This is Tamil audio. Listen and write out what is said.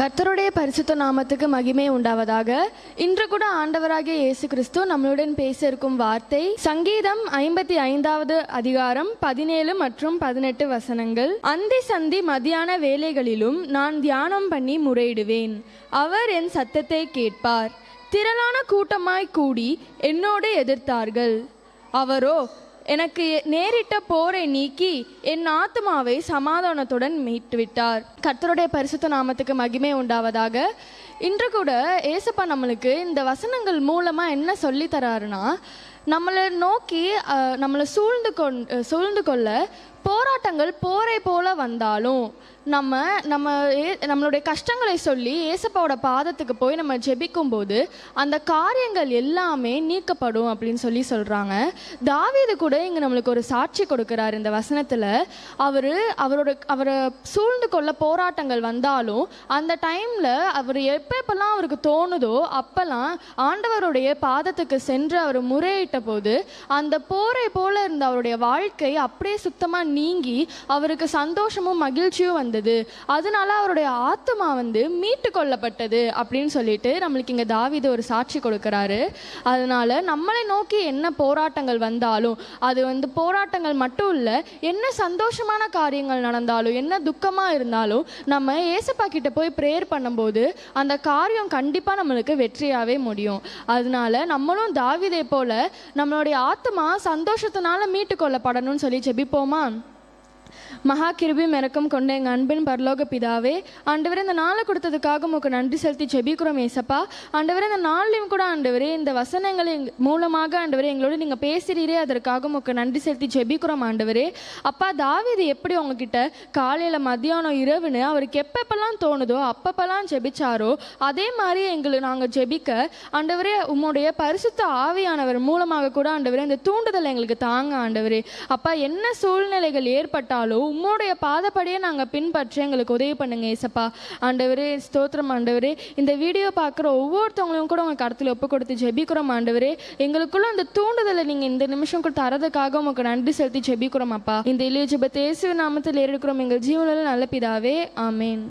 கர்த்தருடைய பரிசுத்த நாமத்துக்கு மகிமை உண்டாவதாக. இன்று கூட ஆண்டவராகிய இயேசு கிறிஸ்து நம்மளுடன் பேச இருக்கும் வார்த்தை சங்கீதம் ஐம்பத்தி ஐந்தாவது அதிகாரம் பதினேழு மற்றும் பதினெட்டு வசனங்கள். அந்தி சந்தி மதியான வேலைகளிலும் நான் தியானம் பண்ணி முறையிடுவேன். அவர் என் சத்தத்தை கேட்பார். திரளான கூட்டமாய் கூடி என்னோடு எதிர்த்தார்கள். அவரோ எனக்கு நேரிட்ட போரை நீக்கி என் ஆத்மாவை சமாதானத்துடன் மீட்டுவிட்டார். கர்த்தருடைய பரிசுத்த நாமத்துக்கு மகிமை உண்டாவதாக. இன்று கூட ஏசப்பா நம்மளுக்கு இந்த வசனங்கள் மூலமாக என்ன சொல்லி தராருன்னா நம்மளை நோக்கி நம்மளை சூழ்ந்து கொண் சூழ்ந்து கொள்ள போராட்டங்கள் போரை போல வந்தாலும் நம்ம நம்ம ஏ- நம்மளுடைய கஷ்டங்களை சொல்லி ஏசப்பாவோட பாதத்துக்கு போய் நம்ம ஜெபிக்கும் போது அந்த காரியங்கள் எல்லாமே நீக்கப்படும் அப்படின்னு சொல்லி சொல்கிறாங்க தாவீது கூட இங்கே நம்மளுக்கு ஒரு சாட்சி கொடுக்குறாரு இந்த வசனத்தில். அவர் அவரோட அவரை சூழ்ந்து கொள்ள போராட்டங்கள் வந்தாலும் அந்த டைமில் அவர் எப்போ எப்பெல்லாம் அவருக்கு தோணுதோ அப்போல்லாம் ஆண்டவருடைய பாதத்துக்கு சென்று அவர் முறையிட்டு போது அந்த போரை போல இருந்த அவருடைய வாழ்க்கை அப்படியே சுத்தமா நீங்கி அவருக்கு சந்தோஷமும் மகிழ்ச்சியும் வந்தது. அதனால அவருடைய ஆத்மா வந்து மீட்டு கொள்ளப்பட்டது அப்படின்னு சொல்லிட்டு நம்மளுக்கு இங்க தாவித ஒரு சாட்சி கொடுக்குறாரு. அதனால நம்மளை நோக்கி என்ன போராட்டங்கள் வந்தாலும் அது வந்து போராட்டங்கள் மட்டும் இல்ல என்ன சந்தோஷமான காரியங்கள் நடந்தாலும் என்ன துக்கமா இருந்தாலும் நம்ம ஏசப்பா கிட்ட போய் ப்ரேயர் பண்ணும்போது அந்த காரியம் கண்டிப்பா நம்மளுக்கு வெற்றியாவே முடியும். அதனால நம்மளும் தாவிதை போல நம்மளுடைய ஆத்மா சந்தோஷத்தினால மீட்டுக்கொள்ளப்படணும்னு சொல்லி ஜெபிப்போமா? மகா கிருபியும் இறக்கம் கொண்ட எங்கள் அன்பின் பரலோக பிதாவே ஆண்டவர் இந்த நாளை கொடுத்ததுக்காக உங்களுக்கு நன்றி செலுத்தி ஜெபிக்கிறோம் ஏசப்பா. ஆண்டவர் இந்த நாள்லையும் கூட ஆண்டவர் இந்த வசனங்களை மூலமாக ஆண்டவர் எங்களோட நீங்கள் பேசுகிறீரே அதற்காக உங்களுக்கு நன்றி செலுத்தி ஜெபிக்கிறோம் ஆண்டவர். அப்பா தாவீது எப்படி உங்ககிட்ட காலையில் மதியானம் இரவுன்னு அவருக்கு எப்பப்பெல்லாம் தோணுதோ அப்பப்பெல்லாம் ஜெபிச்சாரோ அதே மாதிரி எங்களை நாங்கள் ஜெபிக்க ஆண்டவரே உம்முடைய பரிசுத்த ஆவியானவர் மூலமாக கூட ஆண்டவரே இந்த தூண்டுதல் எங்களுக்கு தாங்க ஆண்டவரே. அப்பா என்ன சூழ்நிலைகள் ஏற்பட்டால் ஏற்பட்டாலும் உம்முடைய பாதப்படியே நாங்கள் பின்பற்றி எங்களுக்கு உதவி பண்ணுங்க ஏசப்பா. ஆண்டவரே ஸ்தோத்திரம் ஆண்டவரே. இந்த வீடியோ பார்க்குற ஒவ்வொருத்தவங்களையும் கூட உங்கள் கருத்தில் ஒப்பு கொடுத்து ஜெபிக்கிறோம் ஆண்டவரே. எங்களுக்குள்ள அந்த தூண்டுதலை நீங்கள் இந்த நிமிஷம் கூட தரதுக்காக உங்களுக்கு நன்றி செலுத்தி ஜெபிக்கிறோம் அப்பா. இந்த இளைய ஜெபத்தை இயேசு நாமத்தில் ஏறெடுக்கிறோம். எங்கள் ஜீவனில் நல்ல பிதாவே. ஆமேன்.